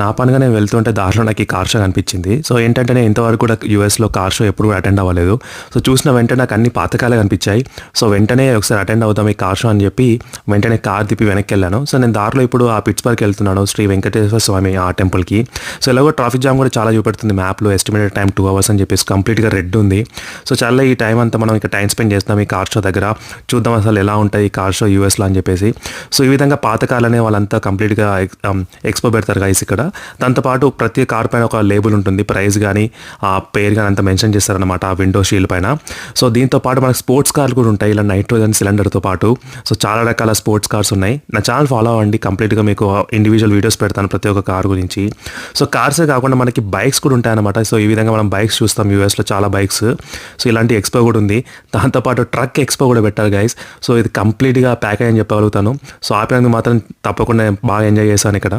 నా పనిగా నేను వెళ్తుంటే దారిలో నాకు ఈ కార్ షో కనిపించింది. సో ఏంటంటే నేను ఇంతవరకు కూడా యూఎస్లో కార్ షో ఎప్పుడు కూడా అటెండ్ అవ్వలేదు. సో చూసిన వెంటనే నాకు అన్ని పాతకాలే కనిపించాయి. సో వెంటనే ఒకసారి అటెండ్ అవుతాం ఈ కార్ షో అని చెప్పి వెంటనే కార్ తిప్పి వెనక్కి వెళ్ళాను. సో నేను దారిలో ఇప్పుడు ఆ పిట్స్బర్గ్ వెళ్తున్నాను శ్రీ వెంకటేశ్వర స్వామి ఆ టెంపుల్కి. సో ఎలాగో ట్రాఫిక్ జామ్ కూడా చాలా చూపెడుతుంది మ్యాప్లో ఎస్టిమేటెడ్ టైం టూ అవర్స్ అని చెప్పేసి కంప్లీట్గా రెడ్ ఉంది. సో చాలా ఈ టైం అంతా మనం ఇక్కడ టైం స్పెండ్ చేస్తున్నాం ఈ కార్ షో దగ్గర. చూద్దాం అసలు ఎలా ఉంటాయి ఈ కార్ షో యూఎస్లో అని చెప్పేసి. సో ఈ విధంగా పాతకాలనే వాళ్ళంతా కంప్లీట్గా ఎక్స్పో పెడతారు గైస్ ఇక్కడ. దాంతోపాటు ప్రతి కార్ పైన ఒక లేబుల్ ఉంటుంది ప్రైస్ కానీ ఆ పేరు కానీ అంత మెన్షన్ చేస్తారనమాట ఆ విండో షీల్ పైన. సో దీంతో పాటు మనకు స్పోర్ట్స్ కార్లు కూడా ఉంటాయి ఇలా నైట్రోజన్ సిలిండర్తో పాటు. సో చాలా రకాల స్పోర్ట్స్ కార్స్ ఉన్నాయి. నా ఛానల్ ఫాలో అవ్వండి కంప్లీట్గా మీకు ఇండివిజువల్ వీడియోస్ పెడతాను ప్రతి ఒక్క కార్ గురించి. సో కార్సే కాకుండా మనకి బైక్స్ కూడా ఉంటాయన్నమాట. సో ఈ విధంగా మనం బైక్స్ చూస్తాం యూఎస్లో చాలా బైక్స్. సో ఇలాంటి ఎక్స్పో కూడా ఉంది. దాంతోపాటు ట్రక్ ఎక్స్పో కూడా పెట్టారు గైస్ సో ఇది కంప్లీట్గా ప్యాక్ అని చెప్పగలుగుతాను. సో ఆపినందుకు మాత్రం తప్పకుండా బాగా ఎంజాయ్ చేశాను ఇక్కడ.